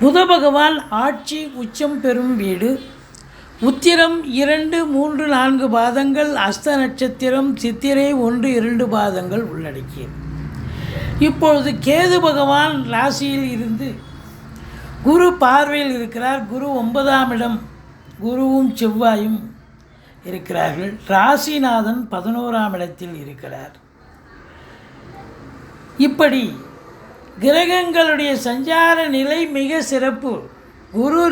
புத பகவான் ஆட்சி உச்சம் பெறும் வீடு. உத்திரம் இரண்டு மூன்று நான்கு பாதங்கள் அஸ்த நட்சத்திரம் சித்திரை ஒன்று இரண்டு பாதங்கள் உள்ளடக்கியது. இப்பொழுது கேது பகவான் ராசியில் இருந்து குரு பார்வையில் இருக்கிறார். குரு ஒன்பதாம் இடம் குருவும் செவ்வாயும் இருக்கிறார்கள். ராசிநாதன் பதினோராம் இடத்தில் இருக்கிறார். இப்படி கிரகங்களுடைய சஞ்சார நிலை மிக சிறப்பு. குரு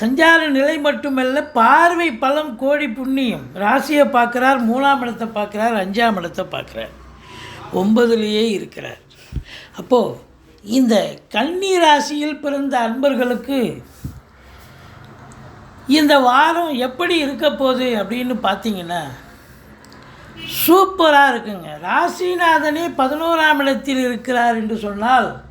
சஞ்சார நிலை மட்டுமல்ல பார்வை பலம் கோடி புண்ணியம். ராசியை பார்க்குறார் மூணாம் இடத்தை பார்க்குறார் அஞ்சாம் இடத்தை பார்க்குறார். ஒன்பதுலேயே இருக்கிறார். அப்போது இந்த கன்னி ராசியில் பிறந்த அன்பர்களுக்கு இந்த வாரம் எப்படி இருக்க போகுது அப்படின்னு பார்த்தீங்கன்னா சூப்பராக இருக்குங்க. ராசிநாதனே பதினோராம் இடத்தில் இருக்கிறார் என்று சொன்னால்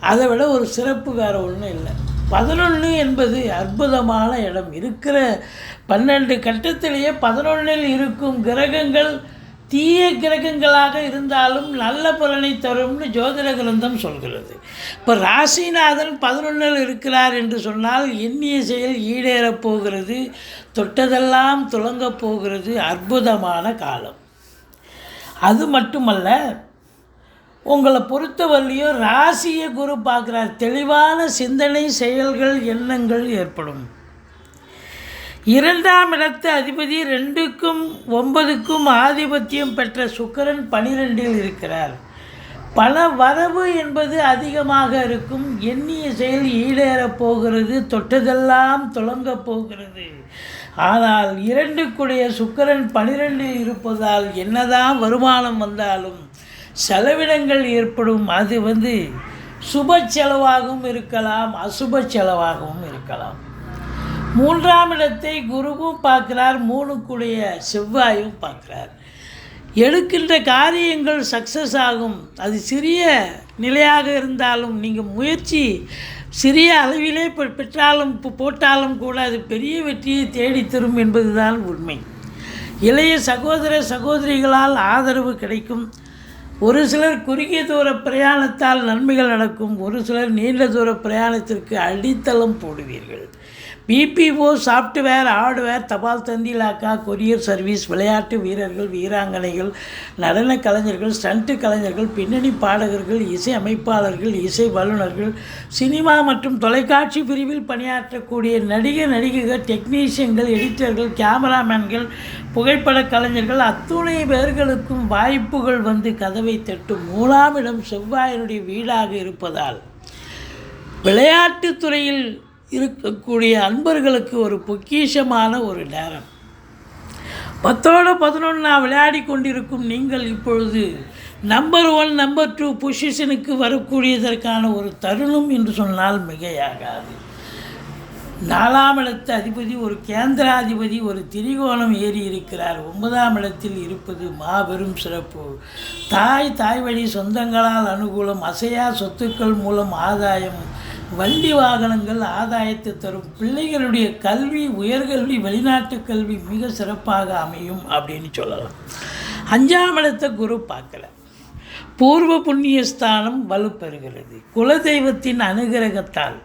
அதை விட ஒரு சிறப்பு வேறு ஒன்றும் இல்லை. பதினொன்று என்பது அற்புதமான இடம். இருக்கிற பன்னெண்டு கட்டத்திலேயே பதினொன்றில் இருக்கும் கிரகங்கள் தீய கிரகங்களாக இருந்தாலும் நல்ல பலனை தரும்னு ஜோதிட கிரந்தம் சொல்கிறது. இப்போ ராசிநாதன் பதினொன்றில் இருக்கிறார் என்று சொன்னால் எண்ணிய செயல் ஈடேறப் போகிறது தொட்டதெல்லாம் துளங்கப் போகிறது அற்புதமான காலம். அது மட்டுமல்ல உங்களை பொறுத்தவரையிலையும் ராசியை குரு பார்க்குறார். தெளிவான சிந்தனை செயல்கள் எண்ணங்கள் ஏற்படும். இரண்டாம் இடத்து அதிபதி ரெண்டுக்கும் ஒன்பதுக்கும் ஆதிபத்தியம் பெற்ற சுக்கரன் பனிரெண்டில் இருக்கிறார். பண வரவு என்பது அதிகமாக இருக்கும். எண்ணிய செயல் ஈடேறப் போகிறது. தொட்டதெல்லாம் துலங்கப் போகிறது. ஆனால் இரண்டுக்குடைய சுக்கரன் பனிரெண்டில் இருப்பதால் என்னதான் வருமானம் வந்தாலும் செலவினங்கள் ஏற்படும். அது வந்து சுப செலவாகவும் இருக்கலாம் அசுப செலவாகவும் இருக்கலாம். மூன்றாம் இடத்தை குருவும் பார்க்கிறார் மூணுக்குடைய செவ்வாயும் பார்க்கிறார். எடுக்கின்ற காரியங்கள் சக்ஸஸ் ஆகும். அது சிறிய நிலையாக இருந்தாலும் நீங்கள் முயற்சி சிறிய அளவிலே பெ- பெற்றாலும் போட்டாலும் கூட அது பெரிய வெற்றியை தேடித் தரும் என்பதுதான் உண்மை. இளைய சகோதர சகோதரிகளால் ஆதரவு கிடைக்கும். ஒரு சிலர் குறுகிய தூர பிரயாணத்தால் நன்மைகள் நடக்கும். ஒரு சிலர் நீண்ட தூர பிரயாணத்திற்கு அடித்தளம் போடுவீர்கள். பிபிஓ சாஃப்ட்வேர் ஹார்ட்வேர் தபால் தந்தி இலாக்கா கொரியர் சர்வீஸ் விளையாட்டு வீரர்கள் வீராங்கனைகள் நடன கலைஞர்கள் ஸ்டண்ட்டு கலைஞர்கள் பின்னணி பாடகர்கள் இசை அமைப்பாளர்கள் இசை வல்லுநர்கள் சினிமா மற்றும் தொலைக்காட்சி பிரிவில் பணியாற்றக்கூடிய நடிகர் நடிகைகள் டெக்னீஷியன்கள் எடிட்டர்கள் கேமராமேன்கள் புகைப்பட கலைஞர்கள் அத்துணை பேர்களுக்கும் வாய்ப்புகள் வந்து கதவை தட்டும் மூணாம் இடம் செவ்வாயினுடைய வீடாக இருப்பதால் விளையாட்டுத் துறையில் இருக்கக்கூடிய அன்பர்களுக்கு ஒரு பொக்கிஷமான ஒரு நேரம். பத்தோடு பதினொன்றா விளையாடி கொண்டிருக்கும் நீங்கள் இப்பொழுது நம்பர் ஒன் நம்பர் டூ பொசிஷனுக்கு வரக்கூடியதற்கான ஒரு தருணம் என்று சொன்னால் மிகையாகாது. நாலாம் இடத்து அதிபதி ஒரு கேந்திராதிபதி ஒரு திரிகோணம் ஏறி இருக்கிறார். ஒன்பதாம் இடத்தில் இருப்பது மாபெரும் சிறப்பு. தாய் தாய் வழி சொந்தங்களால் அனுகூலம் அசையா சொத்துக்கள் மூலம் ஆதாயம் வண்டி வாகனங்கள் ஆதாயத்தை தரும். பிள்ளைகளுடைய கல்வி உயர்கல்வி வெளிநாட்டு கல்வி மிக சிறப்பாக அமையும் அப்படின்னு சொல்லலாம். அஞ்சாம் இடத்தை குரு பார்க்கல. பூர்வ புண்ணிய ஸ்தானம் வலுப்பெறுகிறது. குலதெய்வத்தின் அனுகிரகத்தால்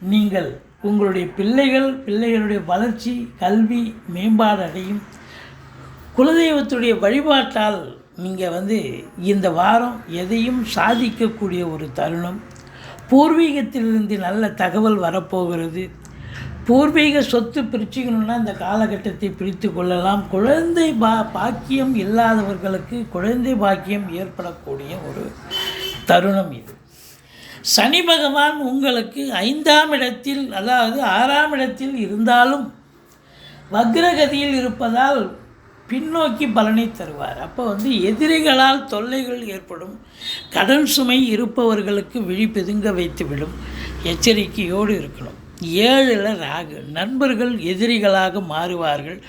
நீங்கள் உங்களுடைய பிள்ளைகள் பிள்ளைகளுடைய வளர்ச்சி கல்வி மேம்பாடு அடையும். குலதெய்வத்துடைய வழிபாட்டால் நீங்கள் வந்து இந்த வாரம் எதையும் சாதிக்கக்கூடிய ஒரு தருணம். பூர்வீகத்திலிருந்து நல்ல தகவல் வரப்போகிறது. பூர்வீக சொத்து பிரிச்சுக்கணும்னா இந்த காலகட்டத்தை பிரித்து கொள்ளலாம். குழந்தை பா பாக்கியம் இல்லாதவர்களுக்கு குழந்தை பாக்கியம் ஏற்படக்கூடிய ஒரு தருணம் இது. சனி பகவான் உங்களுக்கு ஐந்தாம் இடத்தில் அதாவது ஆறாம் இடத்தில் இருந்தாலும் வக்ரகதியில் இருப்பதால் பின்னோக்கி பலனை தருவார். அப்போ வந்து எதிரிகளால் தொல்லைகள் ஏற்படும். கடன் சுமை இருப்பவர்களுக்கு விழி பிதுங்க வைத்துவிடும். எச்சரிக்கையோடு இருக்கணும். ஏழில் ராகு. நண்பர்கள் எதிரிகளாக மாறுவார்கள்.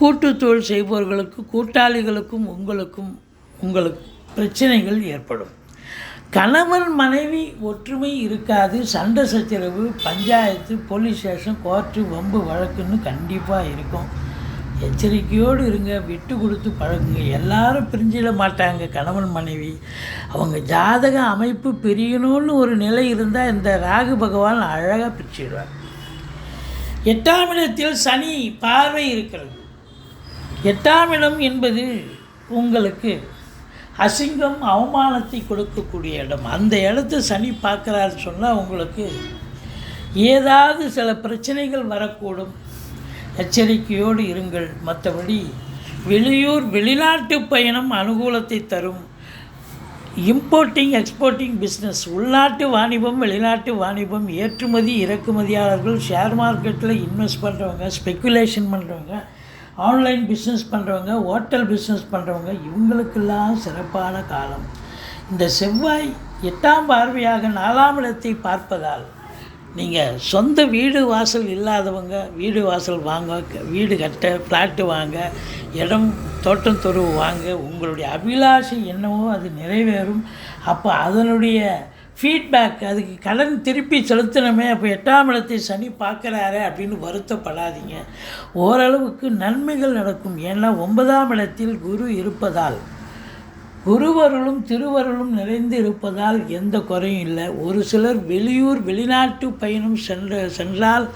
கூட்டுத்தொழில் செய்பவர்களுக்கு கூட்டாளிகளுக்கும் உங்களுக்கும் உங்களுக்கு பிரச்சனைகள் ஏற்படும். கணவன் மனைவி ஒற்றுமை இருக்காது. சண்டை சச்சரவு பஞ்சாயத்து போலீஸ் ஸ்டேஷன் கோர்ட்டு வம்பு வழக்குன்னு கண்டிப்பாக இருக்கும். எச்சரிக்கையோடு இருங்க விட்டு கொடுத்து பழகுங்க. எல்லாரும் பிரிஞ்சிட மாட்டாங்க கணவன் மனைவி. அவங்க ஜாதக அமைப்பு பிரியணும்னு ஒரு நிலை இருந்தால் இந்த ராகு பகவான் அழகாக பிரிச்சிடுவார். எட்டாம் இடத்தில் சனி பார்வை இருக்கிறது. எட்டாம் இடம் என்பது உங்களுக்கு அசிங்கம் அவமானத்தை கொடுக்கக்கூடிய இடம். அந்த இடத்த சனி பார்க்குறாரு சொன்னால் உங்களுக்கு ஏதாவது சில பிரச்சனைகள் வரக்கூடும். எச்சரிக்கையோடு இருங்கள். மற்றபடி வெளியூர் வெளிநாட்டு பயணம் அனுகூலத்தை தரும். இம்போர்ட்டிங் எக்ஸ்போர்ட்டிங் பிஸ்னஸ் உள்நாட்டு வாணிபம் வெளிநாட்டு வாணிபம் ஏற்றுமதி இறக்குமதியாளர்கள் ஷேர் மார்க்கெட்டில் இன்வெஸ்ட் பண்ணுறவங்க ஸ்பெக்குலேஷன் பண்ணுறவங்க ஆன்லைன் பிஸ்னஸ் பண்ணுறவங்க ஹோட்டல் பிஸ்னஸ் பண்ணுறவங்க இவங்களுக்கெல்லாம் சிறப்பான காலம். இந்த செவ்வாய் எட்டாம் பார்வையாக நாலாம் இடத்தை பார்ப்பதால் நீங்கள் சொந்த வீடு வாசல் இல்லாதவங்க வீடு வாசல் வாங்க க- வீடு கட்ட ஃப்ளாட்டு வாங்க இடம் தோட்டம் தொருவு வாங்க உங்களுடைய அபிலாஷை என்னவோ அது நிறைவேறும். அப்போ அதனுடைய ஃபீட்பேக் அதுக்கு கடன் திருப்பி செலுத்தணுமே அப்போ எட்டாம் இடத்தை சனி பார்க்குறாரே அப்படின்னு வருத்தப்படாதீங்க. ஓரளவுக்கு நன்மைகள் நடக்கும். ஏன்னா ஒன்பதாம் இடத்தில் குரு இருப்பதால் குருவருளும் திருவருளும் நிறைந்து இருப்பதால் எந்த குறையும் இல்லை. ஒரு சிலர் வெளியூர் வெளிநாட்டு பயணம் சென்ற சென்றால்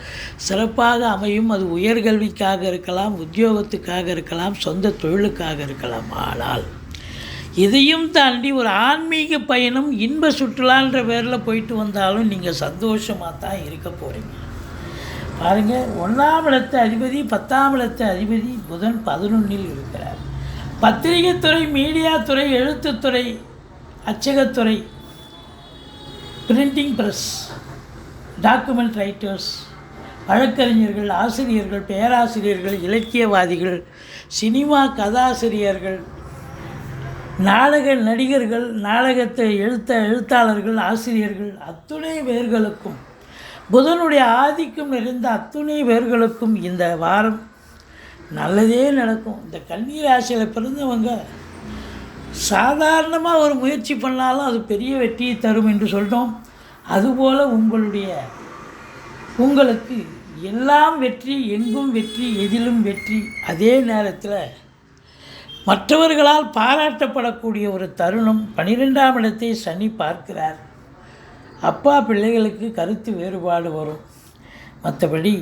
சிறப்பாக அமையும். அது உயர்கல்விக்காக இருக்கலாம் உத்தியோகத்துக்காக இருக்கலாம் சொந்த தொழிலுக்காக இருக்கலாம். ஆனால் இதையும் தாண்டி ஒரு ஆன்மீக பயணம் இன்ப சுற்றுலான்ற பேரில் போயிட்டு வந்தாலும் நீங்கள் சந்தோஷமாக தான் இருக்க போகிறீங்க பாருங்கள் ஒன்றாம் இடத்து அதிபதி பத்தாம் இடத்து அதிபதி புதன் பதினொன்றில் இருக்கிறார். பத்திரிகைத்துறை மீடியாத்துறை எழுத்துத்துறை அச்சகத்துறை பிரிண்டிங் ப்ரெஸ் டாக்குமெண்ட் ரைட்டர்ஸ் வழக்கறிஞர்கள் ஆசிரியர்கள் பேராசிரியர்கள் இலக்கியவாதிகள் சினிமா கதாசிரியர்கள் நாடக நடிகர்கள் நாடகத்தை எழுத்த எழுத்தாளர்கள் ஆசிரியர்கள் அத்துணை பேர்களுக்கும் புதனுடைய ஆதிக்கம் நிறைந்த அத்துணை பேர்களுக்கும் இந்த வாரம் நல்லதே நடக்கும். இந்த கன்னி ராசியில் பிறந்தவங்க சாதாரணமாக ஒரு முயற்சி பண்ணாலும் அது பெரிய வெற்றியை தரும் என்று சொல்லிட்டோம் அதுபோல் உங்களுடைய உங்களுக்கு எல்லாம் வெற்றி எங்கும் வெற்றி எதிலும் வெற்றி அதே நேரத்தில் மற்றவர்களால் பாராட்டப்படக்கூடிய ஒரு தருணம் பனிரெண்டாம் இடத்தை சனி பார்க்கிறார். அப்பா பிள்ளைகளுக்கு கருத்து வேறுபாடு வரும். மற்றபடி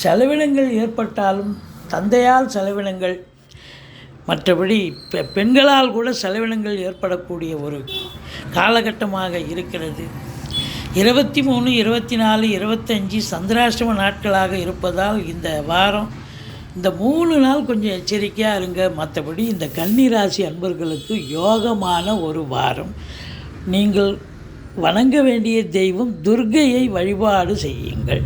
செலவினங்கள் ஏற்பட்டாலும் தந்தையால் செலவினங்கள் மற்றபடி பெண்களால் கூட செலவினங்கள் ஏற்படக்கூடிய ஒரு காலகட்டமாக இருக்கிறது. இருபத்தி மூணு இருபத்தி நாலு இருபத்தஞ்சி சந்திராஷ்டம நாட்களாக இருப்பதால் இந்த வாரம் இந்த மூணு நாள் கொஞ்சம் எச்சரிக்கையாக இருங்க. மற்றபடி இந்த கன்னிராசி அன்பர்களுக்கு யோகமான ஒரு வாரம். நீங்கள் வணங்க வேண்டிய தெய்வம் துர்க்கையை வழிபாடு செய்யுங்கள்.